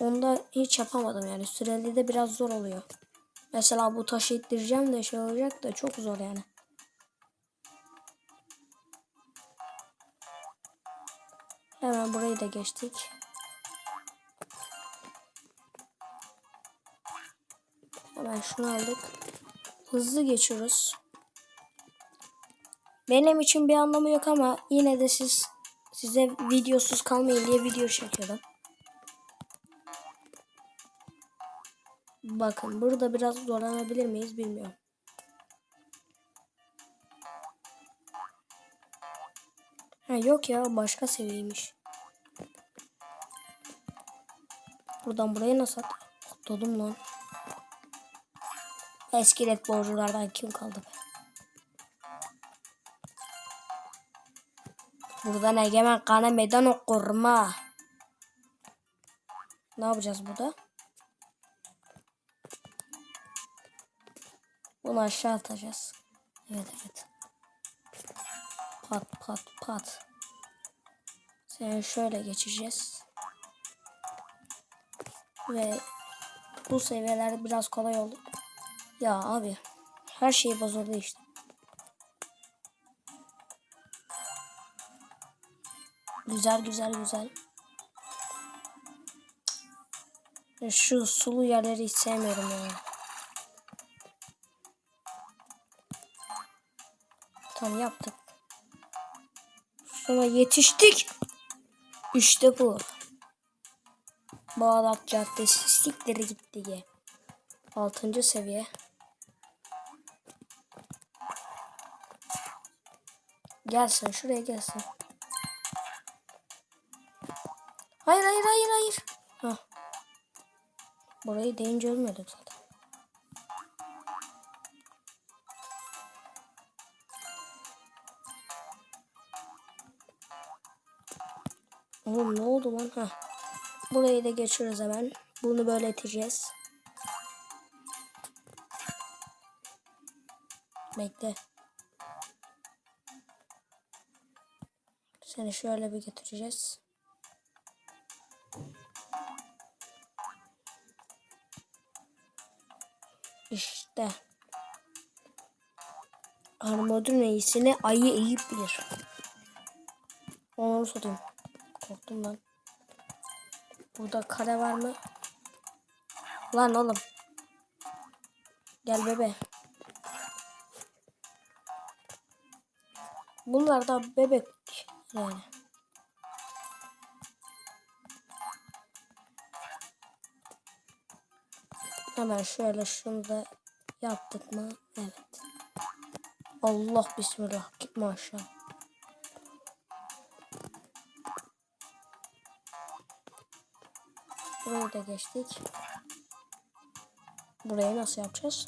Onda hiç yapamadım yani. Süreli de biraz zor oluyor. Mesela bu taşı ittireceğim de şey olacak da çok zor yani. Hemen burayı da geçtik. Hemen şunu aldık. Hızlı geçiyoruz. Benim için bir anlamı yok ama yine de siz size videosuz kalmayın diye video çekiyorum. Bakın burada biraz zorlanabilir miyiz bilmiyorum. Ha yok ya başka seviyeymiş. Buradan buraya nasıl at? Atladım lan. Eski red borculardan kim kaldı be? Buradan egemen kana meydan okurma. Ne yapacağız burada? Bunu aşağı atacağız. Evet evet. Pat pat pat. Seni şöyle geçeceğiz. Ve bu seviyelerde biraz kolay oldu. Ya abi her şey bozuldu işte. Güzel güzel güzel. Şu sulu yerleri hiç sevmiyorum ya. Tamam yaptık. Sonra yetiştik. İşte bu. Bağdat Caddesi sikleri gitti diye. Altıncı seviye. Gelsin şuraya gelsin. Hayır hayır hayır hayır. Hah. Burayı deyince ölmedim zaten. Oğlum ne oldu lan? Hah. Burayı da geçiyoruz hemen. Bunu böyle iteceğiz. Bekle. Seni şöyle bir getireceğiz. İşte. Armudun iyisini ayı eğip bilir. Onu satayım. Korktum lan. Burada kare var mı? Lan oğlum. Gel bebe. Bunlar da bebek yani. Hemen şöyle şunu da yaptık mı? Evet. Allah bismillah gitme aşağı. Burayı da geçtik. Burayı nasıl yapacağız?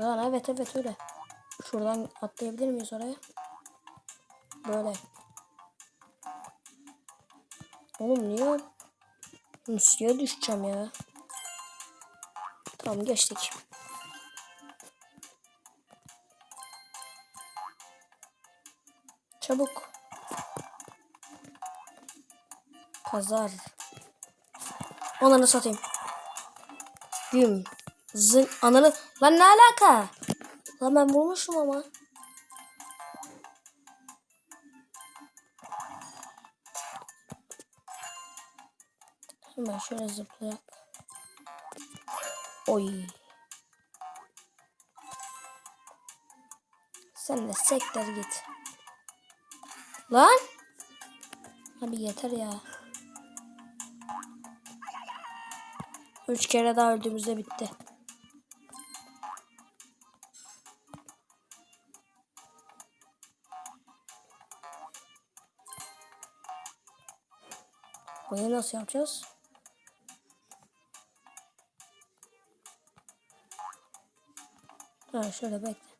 Lan evet evet öyle. Şuradan atlayabilir miyiz oraya? Böyle. Oğlum niye? Suya düşeceğim ya. Tamam geçtik. Çabuk. Pazar. Onları satayım. Güm. Zın. Ananı. Lan ne alaka? Lan ben bulmuşum ama. Hemen şöyle zıplayak. Oy. Sen de sektir git. Lan. Abi yeter ya. Üç kere daha öldüğümüzde bitti. Burayı nasıl yapacağız? Ha şöyle bekle.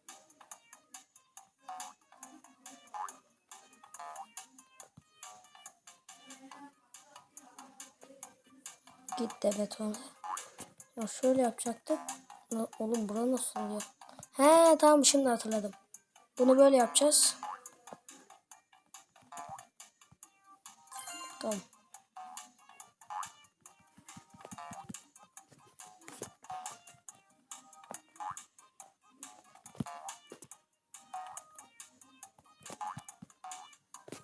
Git de. Ya şöyle yapacaktık. Oğlum bura nasıl oluyor? He tamam şimdi hatırladım. Bunu böyle yapacağız. Tamam.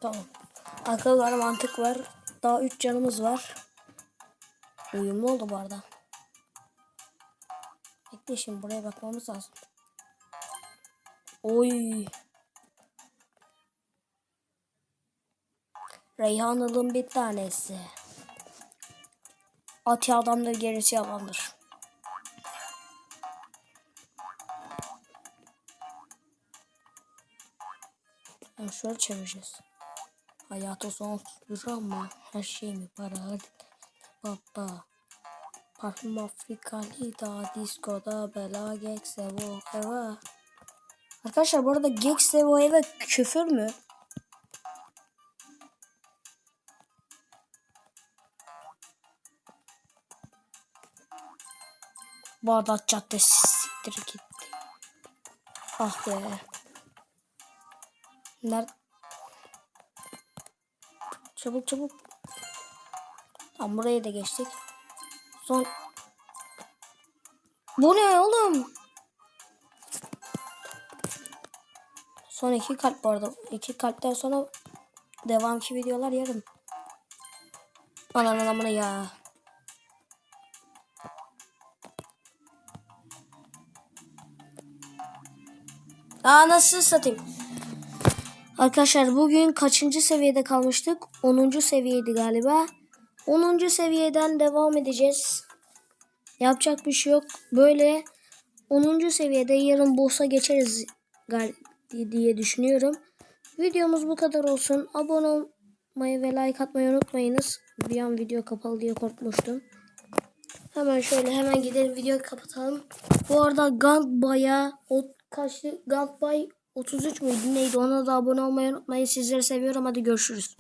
Tamam. Akıl var, mantık var. Daha 3 canımız var. Uyumlu oldu bu arada. Bekle şimdi buraya bakmamız lazım. Oy. Reyhanlı'nın bir tanesi. Ati adamdır gerisi yalandır. Yani şöyle çevireceğiz. Hayatı sonsuz ama her şey mi para? Baba. Parfüm Afrikali da diskoda bela gekse bu eva. Arkadaşlar bu arada gekse bu eva küfür mü? Bağdat Caddesi siktir gitti. Ah be. Nerede? Çabuk çabuk. Tamam burayı da geçtik. Son. Bu ne oğlum? Son iki kalp bu arada. İki kalpten sonra devamki videolar yarın. Ananın amına ya. Aa nasıl satayım? Arkadaşlar bugün kaçıncı seviyede kalmıştık? 10. seviyeydi galiba. 10. seviyeden devam edeceğiz. Yapacak bir şey yok. Böyle 10. seviyede yarın boss'a geçeriz diye düşünüyorum. Videomuz bu kadar olsun. Abone olmayı ve like atmayı unutmayınız. Bir an video kapalı diye korkmuştum. Hemen şöyle hemen gidelim videoyu kapatalım. Bu arada Gantbay'a o kaçtı? Gantbay 33 müydü neydi? Ona da abone olmayı unutmayın. Sizleri seviyorum. Hadi görüşürüz.